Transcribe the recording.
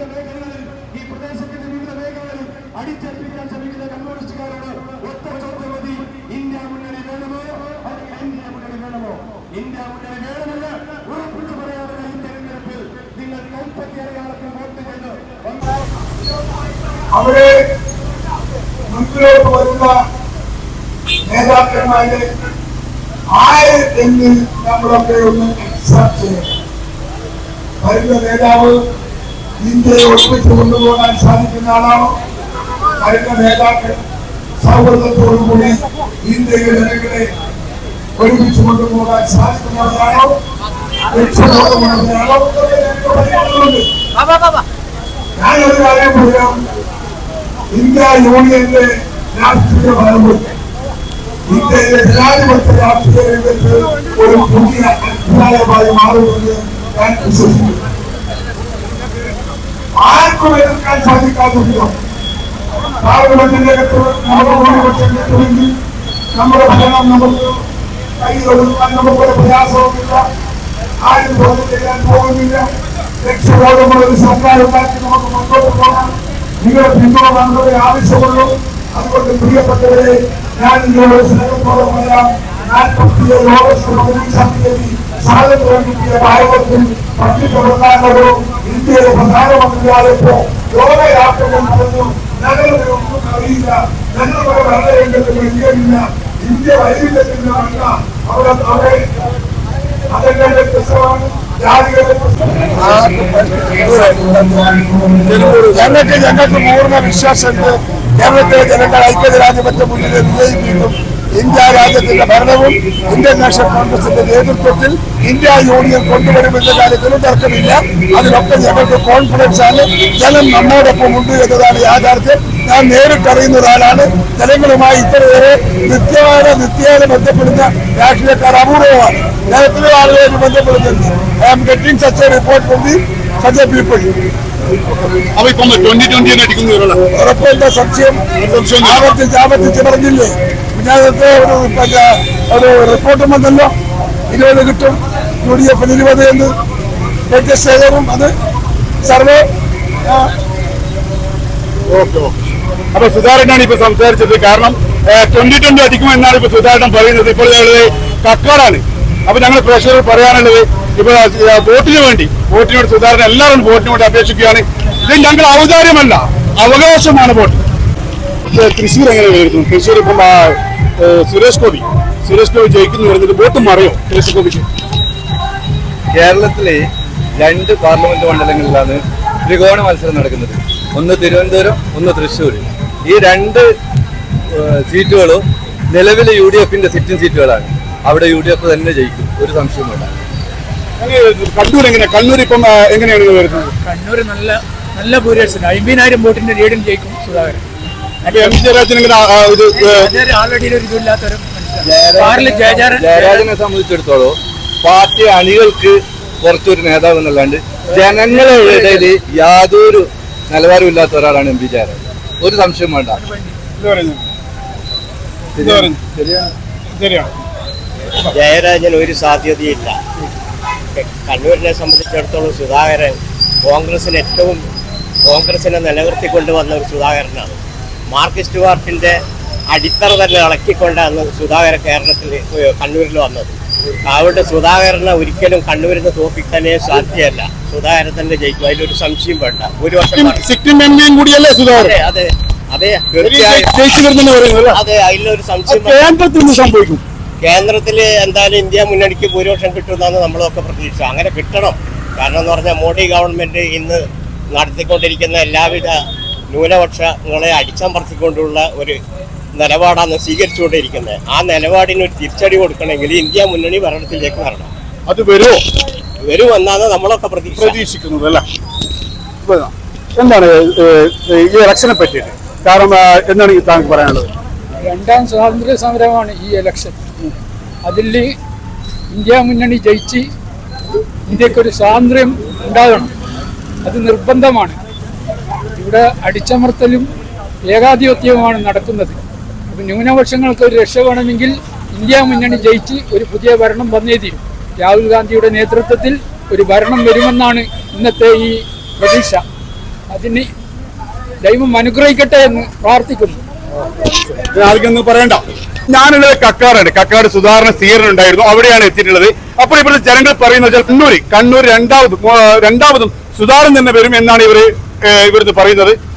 രാജ്യത്തിന്റെ മേഖലകളിൽ ഈ പ്രദേശത്തിന്റെ വിവിധ മേഖലകളിൽ അടിച്ചേൽപ്പിക്കാൻ ശ്രമിക്കുന്ന കമ്മ്യൂണിസ്റ്റുകാരോട് ഒറ്റ ചോദ്യം മതി. ഇന്ത്യ മുന്നണി വേണമോ? ഇന്ത്യ മുന്നണി വേണമോ? ഇന്ത്യ മുന്നണി വേണമെന്ന് ഉറപ്പിച്ചു പറയാവുന്ന ഈ തെരഞ്ഞെടുപ്പിൽ നിങ്ങൾ കൈപ്പറ്റി അടയാളത്തിൽ വോട്ട് ചെയ്ത് അവരെ മുൻപിലോട്ട് വരുന്ന നേതാക്കന്മാരെ ആര് നമ്മളൊക്കെ ഒന്ന് അക്സെപ്റ്റ് ചെയ്യണം. വരുന്ന നേതാവ് ഇന്ത്യയെ ഒളിപ്പിച്ചു കൊണ്ടുപോകാൻ സാധിക്കുന്ന ആളാണോ? വരുന്ന നേതാക്കൾ സൗഹൃദത്തോടുകൂടി ഇന്ത്യയിലെ ജനങ്ങളെ ഒരുമിച്ച് കൊണ്ടുപോകാൻ സാധിക്കുന്നവരാണോ? ലക്ഷ്യബോധമുള്ളവരാണോ. ഞാനൊരു കാര്യം പറയാം. ഇന്ത്യ യൂണിയന്റെ രാഷ്ട്രീയ ഫലം ഇന്ത്യയിലെ ജനാധിപത്യ രാഷ്ട്രീയ രംഗത്ത് ഒരു പുതിയ അധ്യായമായി മാറുമെന്ന് ഞാൻ വിശ്വസിക്കുന്നു. ആർക്കും എതിർക്കാൻ സാധിക്കാത്തതില്ല പാർലമെന്റിന്റെ അകത്ത് നമുക്ക് ഭൂരിപക്ഷം കിട്ടുമെങ്കിൽ നമ്മുടെ ഭരണം നമുക്ക് കൈതൊടുക്കാൻ നമുക്കൊരു പ്രയാസവുമില്ല. ആരും ചോദ്യം ചെയ്യാൻ പോകുന്നില്ല. ലക്ഷ്യബോധമുള്ള ഒരു സർക്കാർ ഉണ്ടാക്കി നമുക്ക് മുന്നോട്ട് പോകാം നിങ്ങളുടെ പിന്തുണ നമ്മുടെ ആവശ്യമുള്ളൂ. അതുകൊണ്ട് പ്രിയപ്പെട്ടവരെ ഞാൻ നിങ്ങളുടെ പറയാം നാൽപ്പത്തിയേഴ് ഓഗസ്റ്റ് പതിനഞ്ചാം തീയതി സ്വാതന്ത്ര്യം കിട്ടിയ ഭാരതത്തിൽ പട്ടികപ്പെടുത്താനോ ഇന്ത്യയിലെ പ്രധാനമന്ത്രിയായപ്പോ ലോക രാഷ്ട്രങ്ങൾ നടന്നു ഞങ്ങളുടെ ഒന്നും അറിയില്ല ഞങ്ങളുടെ ഭരണരംഗത്ത് ഇന്ത്യയില്ല ഇന്ത്യ വൈവിധ്യത്തിന്റെ മണ്ണ അവിടെ അവിടെ അതെല്ലാം പ്രശ്നമാണ് ഞങ്ങൾക്ക് ഞങ്ങൾക്ക് പൂർണ വിശ്വാസമുണ്ട്. കേരളത്തിലെ ജനങ്ങൾ ഐക്യജനാധിപത്യ മുന്നിൽ വിജയിപ്പിക്കും. ഇന്ത്യ രാജ്യത്തിന്റെ ഭരണവും ഇന്ത്യൻ നാഷണൽ കോൺഗ്രസിന്റെ നേതൃത്വത്തിൽ ഇന്ത്യ യൂണിയൻ കൊണ്ടുവരുമെന്ന കാര്യത്തിലും തർക്കമില്ല. അതിലൊക്കെ ഞങ്ങൾക്ക് കോൺഫിഡൻസ് ആണ്. ജനം നമ്മോടൊപ്പം ഉണ്ട് എന്നതാണ് യാഥാർത്ഥ്യം. ഞാൻ നേരിട്ടറിയുന്ന ഒരാളാണ്. ജനങ്ങളുമായി ഇത്രയേറെ നിത്യമായ നിത്യേന ബന്ധപ്പെടുന്ന രാഷ്ട്രീയക്കാർ അപൂർവമാണ്. ഞാൻ എത്രയോ ആളുകളായിട്ട് ബന്ധപ്പെടുന്നുണ്ട്. I am getting such a report from the such a people അപ്പൊ ഇപ്പം ട്വന്റി ട്വന്റി അടിക്കുന്നു സംശയം? ആവർത്തിച്ച് ആവർത്തിച്ച് പറഞ്ഞില്ലേ? ഞാനത്തെ ഒരു പിന്നെ ഒരു വന്നല്ലോ. ഇരുപത് കിട്ടും. യു ഡി എഫിന് ഇരുപത് എന്ന്. വ്യത്യസ്തവും അത് സർവേ ഓക്കെ ഓക്കെ. അപ്പൊ സുധാകരനാണ് ഇപ്പൊ സംസാരിച്ചത്. കാരണം ട്വന്റി ട്വന്റി അടിക്കും എന്നാണ് ഇപ്പൊ സുധാകരൻ പറയുന്നത്. ഇപ്പോൾ കക്കാടാണ്. അപ്പൊ ഞങ്ങൾ പ്രേക്ഷകർ പറയാനുള്ളത് ഇപ്പൊ വോട്ടിന് വേണ്ടി. വോട്ടിനോട് സുധാകരൻ എല്ലാവരും വോട്ടിന് വേണ്ടി അപേക്ഷിക്കുകയാണ്. ഇത് ഞങ്ങൾ ഔദാര്യമല്ല അവകാശമാണ് വോട്ട്. തൃശ്ശൂർ എങ്ങനെ വരുന്നു? തൃശ്ശൂർ ഇപ്പം സുരേഷ് ഗോപി. സുരേഷ് ഗോപി ജയിക്കുന്നു പറഞ്ഞിട്ട് വോട്ട് മറിയോ? സുരേഷ് ഗോപിക്ക്. കേരളത്തിലെ രണ്ട് പാർലമെന്റ് മണ്ഡലങ്ങളിലാണ് ത്രികോണ മത്സരം നടക്കുന്നത്. ഒന്ന് തിരുവനന്തപുരം ഒന്ന് തൃശ്ശൂർ ഈ രണ്ട് സീറ്റുകളും നിലവിലെ യു ഡി എഫിന്റെ സിറ്റിംഗ് സീറ്റുകളാണ്. അവിടെ യു ഡി എഫ് തന്നെ ജയിക്കും. ഒരു സംശയവുമില്ല. കണ്ണൂർ എങ്ങനെ? കണ്ണൂർ ഇപ്പം എങ്ങനെയാണ് വരുന്നത്? കണ്ണൂർ നല്ല നല്ല ഭൂരിപക്ഷം. അമ്പതിനായിരം വോട്ടിന്റെ ലീഡിൽ ജയിക്കും സുധാകരൻ. അപ്പൊ എം ആൾറെഡി ഒരു ഇതില്ലാത്തൊരു ജയരാജനെ സംബന്ധിച്ചിടത്തോളം പാർട്ടി അണികൾക്ക് കുറച്ചൊരു നേതാവ് എന്നല്ലാണ്ട് ജനങ്ങളുടെ ഇടയിൽ യാതൊരു നിലവാരവും ഇല്ലാത്ത ഒരാളാണ് എം പി ജയരാജൻ. ഒരു സംശയം വേണ്ട. ജയരാജൻ ഒരു സാധ്യതയില്ല. കണ്ണൂരിനെ സംബന്ധിച്ചിടത്തോളം സുധാകരൻ കോൺഗ്രസിന് ഏറ്റവും കോൺഗ്രസിനെ നിലനിർത്തിക്കൊണ്ടുവന്ന ഒരു സുധാകരനാണ്. മാർക്സിസ്റ്റ് പാർട്ടിന്റെ അടിത്തറ തന്നെ ഇളക്കിക്കൊണ്ടാണ് സുധാകരൻ കേരളത്തിൽ കണ്ണൂരിൽ വന്നത്. അവിടെ സുധാകരനെ ഒരിക്കലും കണ്ണൂരിൽ നിന്ന് തോപ്പിക്കാനേ സാധ്യമല്ല. സുധാകരൻ തന്നെ ജയിക്കും. അതിലൊരു സംശയം വേണ്ട. ഒരു വർഷം എം പിയും കൂടിയല്ലേ സുധാകരൻ? അതെ അതെ അതെ തീർച്ചയായും. അതിലൊരു സംശയം. കേന്ദ്രത്തിൽ സംഭവിക്കും. കേന്ദ്രത്തിൽ എന്തായാലും ഇന്ത്യ മുന്നണിക്ക് ഭൂരിപക്ഷം കിട്ടുമെന്നാണ് നമ്മളൊക്കെ പ്രതീക്ഷ. അങ്ങനെ കിട്ടണം. കാരണം എന്ന് പറഞ്ഞാൽ മോഡി ഗവൺമെന്റ് ഇന്ന് നടത്തിക്കൊണ്ടിരിക്കുന്ന എല്ലാവിധ ന്യൂനപക്ഷങ്ങളെ അടിച്ചമർത്തിക്കൊണ്ടുള്ള ഒരു നിലപാടാണ് സ്വീകരിച്ചുകൊണ്ടിരിക്കുന്നത്. ആ നിലപാടിന് ഒരു തിരിച്ചടി കൊടുക്കണമെങ്കിൽ ഇന്ത്യ മുന്നണി ഭരണത്തിലേക്ക് വരണം. അത് വരുമോ? വരുമെന്നാണ് നമ്മളൊക്കെ പ്രതീക്ഷ. പ്രതീക്ഷിക്കുന്നത് അല്ല? എന്താണ് ഈ ഇലക്ഷനെ പറ്റിയിട്ട്? കാരണം എന്താണ് ഈ താങ്കൾക്ക് പറയാനുള്ളത്? രണ്ടാം സ്വാതന്ത്ര്യ സമരമാണ് ഈ ഇലക്ഷൻ. അതിൽ ഇന്ത്യ മുന്നണി ജയിച്ച് ഇന്ത്യക്കൊരു സ്വാതന്ത്ര്യം ഉണ്ടാകണം. അത് നിർബന്ധമാണ്. ഇവിടെ അടിച്ചമർത്തലും ഏകാധിപത്യവുമാണ് നടക്കുന്നത്. അപ്പം ന്യൂനപക്ഷങ്ങൾക്ക് ഒരു രക്ഷ വേണമെങ്കിൽ ഇന്ത്യ മുന്നണി ജയിച്ച് ഒരു പുതിയ ഭരണം വന്നേ തീരും രാഹുൽ ഗാന്ധിയുടെ നേതൃത്വത്തിൽ ഒരു ഭരണം വരുമെന്നാണ് ഇന്നത്തെ ഈ പ്രതീക്ഷ. അതിന് ദൈവം അനുഗ്രഹിക്കട്ടെ എന്ന് പ്രാർത്ഥിക്കുന്നു. ആർക്കൊന്നും പറയണ്ട. ഞാനുള്ളത് കക്കാടുണ്ട് കക്കാട് സുധാരണ സ്വീകരണം ഉണ്ടായിരുന്നു. അവിടെയാണ് എത്തിയിട്ടുള്ളത്. അപ്പോൾ ഇവിടുത്തെ ജനങ്ങൾ പറയുന്നത് കണ്ണൂർ കണ്ണൂർ രണ്ടാമതും രണ്ടാമതും സുധാകരൻ തന്നെ വരും എന്നാണ് ഇവർ ഇവിടുന്ന് പറയുന്നത്